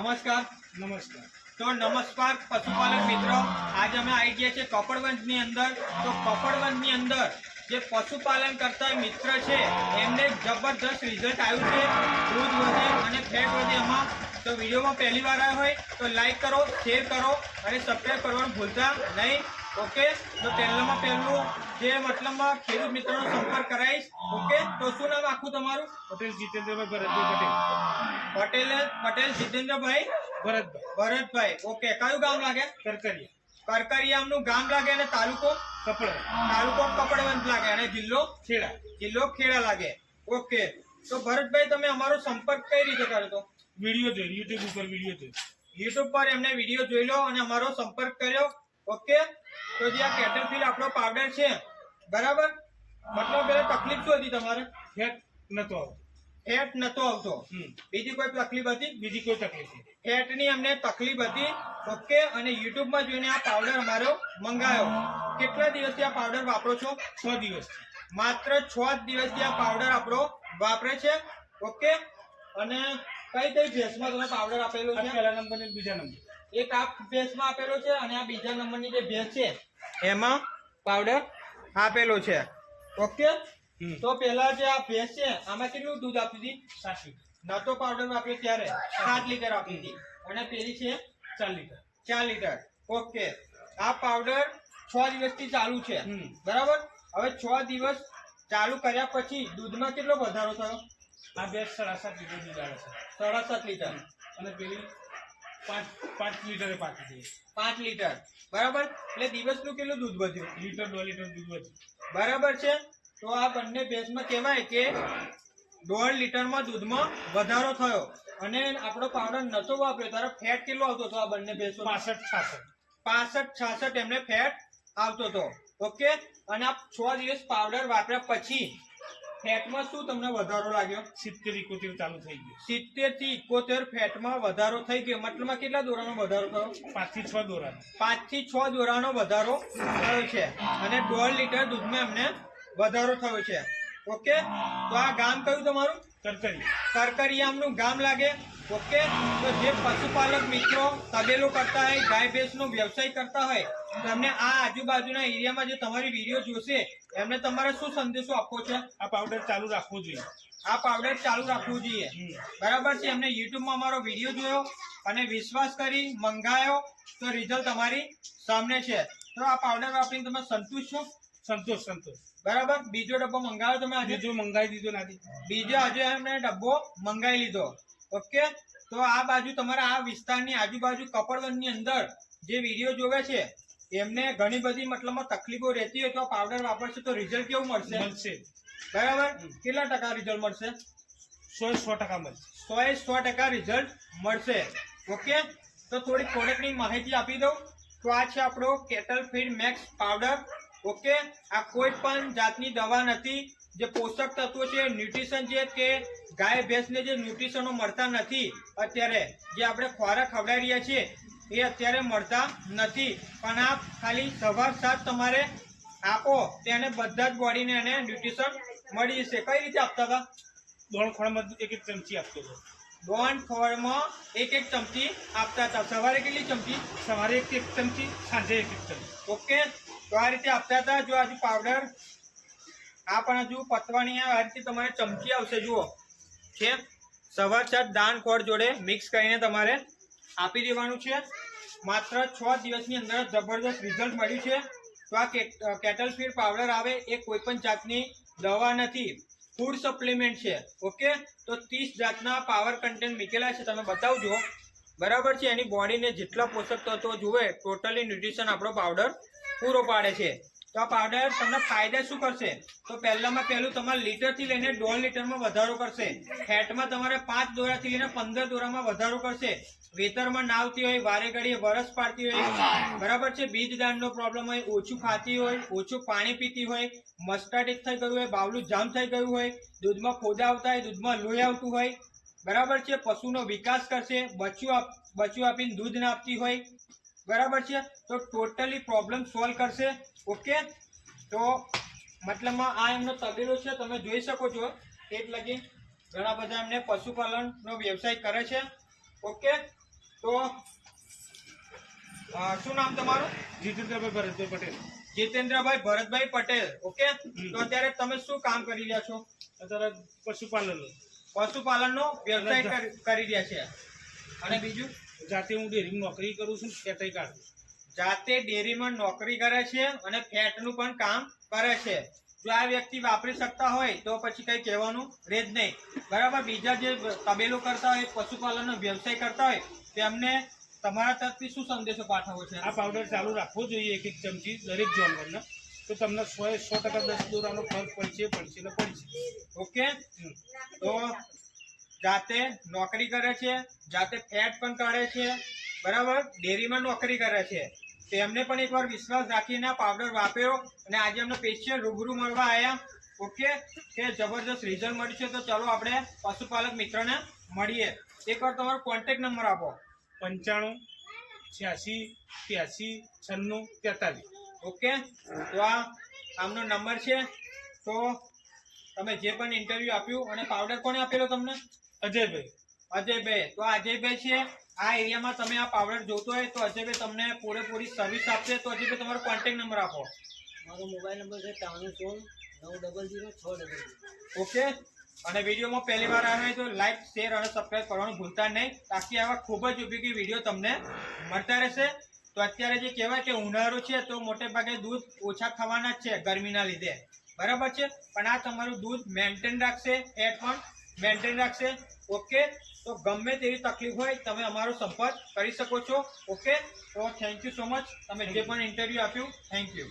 નમસ્કાર. નમસ્કાર. તો નમસ્કાર પશુપાલક મિત્રો આજે અમે આવી ગયા છે કપડવંજની અંદર. તો કપડવંજની અંદર જે પશુપાલન કરતા મિત્ર છે એમને જબરદસ્ત રિઝલ્ટ આવ્યું છે. દૂધ વધે અને ફેટ વધે એમાં. તો વિડીયોમાં પહેલી વાર આવ્યા હોય તો લાઈક કરો શેર કરો અને સબસ્ક્રાઈબ કરવાનું ભૂલતા નહીં. ઓકે તો પહેલામાં પહેલું જે મતલબમાં ખેડૂત મિત્રોનો સંપર્ક કરાવીશ. ઓકે તો શું નામ આખું તમારું? પટેલ જીતેન્દ્રભાઈ ભરતભાઈ પટેલ. પટેલ જીતેન્દ્રભાઈ? ભરતભાઈ. ભરતભાઈ. ઓકે કયું ગામ લાગે? કરકરિયા. કરકરિયામનું ગામ લાગે અને તાલુકો? કપડ તાલુકો કપડવંત લાગે અને જિલ્લો? ખેડા. જિલ્લો ખેડા લાગે. ઓકે તો ભરતભાઈ તમે અમારો સંપર્ક કઈ રીતે કર્યો તો વીડિયો જોઈ યુટ્યુબ ઉપર વીડિયો જોઈ. યુટ્યુબ પર એમને વીડિયો જોઈ લો અને અમારો સંપર્ક કર્યો. ઓકે તો જે આ કેટલફિલ આપણો પાવડર છે બરાબર? મતલબ પેલા તકલીફ શું હતી તમારે? ફેટ નતો આવતો. ફેટ નતો આવતો. બીજી કોઈ તકલીફ હતી? બીજી કોઈ તકલીફ નથી ફેટની અમને તકલીફ હતી. ઓકે અને યુટ્યુબમાં જોઈને આ પાવડર અમારો મંગાયો. કેટલા દિવસથી આ પાવડર વાપરો છો? છ દિવસ માત્ર છ દિવસથી આ પાવડર આપણો વાપરે છે. ઓકે? અને કઈ કઈ ભેંસમાં તમે પાવડર આપેલો છે? પહેલા નંબર બીજા નંબર. એક આ ભેંસમાં આપેલો છે અને આ બીજા નંબરની જે ભેંસ છે એમાં પાવડર આપેલો છે. ઓકે તો પેલા જે આ ભેંસ છે આમાં કેટલું દૂધ આપી હતી? સાચી નતો પાવડર વાપર્યો ત્યારે સાત લીટર આપી હતી. અને પેલી છે ચાર લીટર. ચાર લીટર. ઓકે આ પાવડર છ દિવસથી ચાલુ છે. બરાબર? હવે છ દિવસ ચાલુ કર્યા પછી દૂધમાં કેટલો વધારો થયો? આ ભેંસ સાડા સાત લીટર દૂધ આવે છે. સાડા સાત લીટર. અને પેલી પાંચ પાંચ લીટરે પાકી દઈએ. પાંચ લીટર. બરાબર? એટલે દિવસનું કેટલું દૂધ વધ્યું? લીટર દોઢ લીટર દૂધ વધ્યું. બરાબર છે? તો આ બંને ભેંસમાં કહેવાય કે દોઢ લીટરમાં દૂધમાં વધારો થયો. અને આપણો પાવડર નતો વાપર્યો ત્યારે ફેટ કેટલો આવતો હતો આ બંને ભેંસો પાસઠ છાસઠ. પાસઠ છાસઠ એમને ફેટ આવતો હતો. ઓકે? અને આ છ દિવસ પાવડર વાપર્યા પછી ફેટમાં શું તમને વધારો લાગ્યો? સિત્તેર ઇકોતેર ચાલુ થઈ ગયું. સિત્તેરથી ઇકોતેર ફેટમાં વધારો થઈ ગયો. મતલબમાં કેટલા દોરાનો વધારો થયો? પાંચથી છ દોરા. પાંચથી છ દોરાનો વધારો થયો છે. અને દોઢ લીટર દૂધમાં એમને વધારો થયો છે. ઓકે? તો આ ગામ કયું તમારું? કરકરિયામનું ગામ લાગે. ઓકે તો જે પશુપાલક મિત્રો તબેલો કરતા હોય ગાય ભેંસનો વ્યવસાય કરતા હોય તમને આ આજુબાજુના એરિયામાં જે તમારી વીડિયો જોશે એમને તમારે શું સંદેશો આપવો છે? આ પાવડર ચાલુ રાખવું જોઈએ. આ પાવડર ચાલુ રાખવું જોઈએ. બરાબર છે? એમને યુટ્યુબમાં અમારો વીડિયો જોયો અને વિશ્વાસ કરી મંગાયો તો રિઝલ્ટ તમારી સામે છે. તો આ પાવડર વાપરીને તમે સંતુષ્ટ છો? સંતોષ સંતોષ. બરાબર? બીજો ડબ્બો મંગાવ્યો તમે આજે? જો મંગાવી દીધો નાથી. બીજો આજે અમે ડબ્બો મંગાવી લીધો. ઓકે? તો આ બાજુ તમારા આ વિસ્તારની આજુબાજુ કપડવનની અંદર જે વીડિયો જોવે છે એમને ઘણી બધી મતલબમાં તકલીફો રહેતી હોય તો પાવડર વાપરશે તો રિઝલ્ટ કેવું મળશે? મળશે. બરાબર? કેટલા ટકા રિઝલ્ટ મળશે? સો સો ટકા મળશે. સો એ સો ટકા રિઝલ્ટ મળશે. ઓકે? તો થોડી પ્રોડક્ટની માહિતી આપી દઉં. તો આ છે આપણો cattle feed max powder okay? આ કોઈ પણ જાતની દવા નથી. જે પોષક તત્વો છે ન્યુટ્રિશન છે કે ગાય ભેંસને જે ન્યુટ્રિશનો મળતા નથી અત્યારે જે આપણે ખોરાક ખવડાવી રહ્યા છીએ એ અત્યારે મળતા નથી. પણ આ ખાલી સવાર સાત તમારે આપો તેને બધા જ બોડીને એને ન્યુટ્રિશન મળી જશે. કઈ રીતે આપતા હતા? દોણ ખોળમાં એક એક ચમચી આપતો હતો. દોણ ખોળમાં એક એક ચમચી આપતા હતા. સવારે કેટલી ચમચી? સવારે એક એક ચમચી સાંજે એક એક ચમચી. ઓકે? તો આ રીતે આપતા હતા જો હજુ પાવડર આ પણ હજુ પતવાની આ રીતે તમારે ચમચી આવશે, જુઓ. છે? સવા સાત દાન કોડ જોડે મિક્સ કરીને તમારે આપી દેવાનું છે. માત્ર છ દિવસની અંદર જબરદસ્ત રિઝલ્ટ મળ્યું છે. તો આ કેટલ ફીડ પાવડર આવે એ કોઈ પણ જાતની દવા નથી. ફૂડ સપ્લિમેન્ટ છે. ઓકે? તો ત્રીસ જાતના પાવર કન્ટેન્ટ મૂકેલા છે. તમે બતાવજો. બરાબર છે? એની બોડીને જેટલા પોષક તત્વો જુએ ટોટલી ન્યુટ્રિશન આપણો પાવડર પૂરો પાડે છે. તો આ પાવડર તમને ફાયદા શું કરશે? તો પહેલામાં પહેલું તમારે લીટરથી લઈને દોઢ લીટરમાં વધારો કરશે. ફેટમાં તમારે પાંચ દોરાથી લઈને પંદર દોરામાં વધારો કરશે. વેતરમાં નાવતી હોય, વારે ઘડીએ વરસ પાડતી હોય, બરાબર છે? બીજ દાણનો પ્રોબ્લેમ હોય, ઓછું ખાતી હોય, ઓછું પાણી પીતી હોય મસ્ટાટીસ થઈ ગયું હોય, બાવલું જામ થઈ ગયું હોય, દૂધમાં ખોદા આવતા હોય, દૂધમાં લોહી આવતું હોય, બરાબર છે? પશુનો વિકાસ કરશે બચ્યું આપ બચ્યું આપીને દૂધ ના આપતી હોય બરાબર છે? તો ટોટલી પ્રોબ્લેમ સોલ્વ કરશે. ઓકે તો મતલબમાં આ એમનો તબેલો છે તમે જોઈ શકો છો. એટલે લગી ઘણા બધા એમને પશુપાલનનો વ્યવસાય કરે છે. ઓકે તો શું નામ તમારું? જીતેન્દ્રભાઈ ભરતભાઈ પટેલ. જીતેન્દ્રભાઈ ભરતભાઈ પટેલ. ઓકે તો અત્યારે તમે શું કામ કરી રહ્યા છો? અત્યારે પશુપાલન. પશુપાલનનો વ્યવસાય કરી રહ્યા છે. અને બીજું? જાતે હું ડેરીમાં નોકરી કરું છું ખેતાઈ કાઢું જાતે ડેરીમાં નોકરી કરે છે અને ફેટનું પણ કામ કરે છે. જો આ વ્યક્તિ વાપરી શકતા હોય તો પછી કંઈ કહેવાનું રહે જ નહીં. બરાબર? બીજા જે તબેલો કરતા હોય પશુપાલનનો વ્યવસાય કરતા હોય તેમને તમારા તરફથી શું સંદેશો પાઠવવો છે? આ પાવડર ચાલુ રાખવો જોઈએ એક એક ચમચી દરેક જાનવરને. તો તમને સો સો ટકા દસ દોરાનો ફરક પડશે પડશે ને પડશે. ઓકે? તો જાતે નોકરી કરે છે જાતે ફેટ પણ કાઢે છે બરાબર? ડેરીમાં નોકરી કરે છે. તેમને પણ એકવાર વિશ્વાસ રાખીને આ પાવડર વાપર્યો અને આજે અમને પેશિયલ રૂબરૂ મળવા આવ્યા ઓકે? કે જબરદસ્ત રિઝલ્ટ મળ્યું છે તો ચલો આપણે પશુપાલક મિત્રને મળીએ. એકવાર તમારો કોન્ટેક્ટ નંબર આપો. પંચાણું છ્યાસી ત્યાસી છન્નું તેતાલીસ. ઓકે? તો આ આમનો નંબર છે. તો તમે જે પણ ઇન્ટરવ્યુ આપ્યું અને પાવડર કોને આપેલો તમને? અજયભાઈ. અજયભાઈ તો અજયભાઈ છે આ એરિયામાં તમે આ પાવડર જોતો હોય તો અજયભાઈ તમને પૂરેપૂરી સર્વિસ આપશે તો અજયભાઈ તમારો કોન્ટેક્ટ નંબર આપો. મારો મોબાઈલ નંબર છે ત્રાણું સોળ નવ ડબલ જીરો છ ડબલ ઓકે? અને વિડીયોમાં પહેલી વાર આવ્યા તો લાઈક શેર અને સબસ્ક્રાઈબ કરવાનું ભૂલતા નહીં તાકી આવા ખૂબ જ ઉપયોગી વીડિયો તમને મળતા રહેશે. તો અત્યારે જે કહેવાય કે ઉનાળો છે તો મોટે ભાગે દૂધ ઓછા ખાવાના જ છે ગરમીના લીધે. બરાબર છે? પણ આ તમારું દૂધ મેન્ટેન રાખશે એટ પણ મેન્ટેન રાખશે. ઓકે તો ગમે તેવી તકલીફ હોય તમે અમારો સંપર્ક કરી શકો છો. ઓકે તો થેન્ક યુ સો મચ તમે જે પણ ઇન્ટરવ્યૂ આપ્યું થેન્ક યુ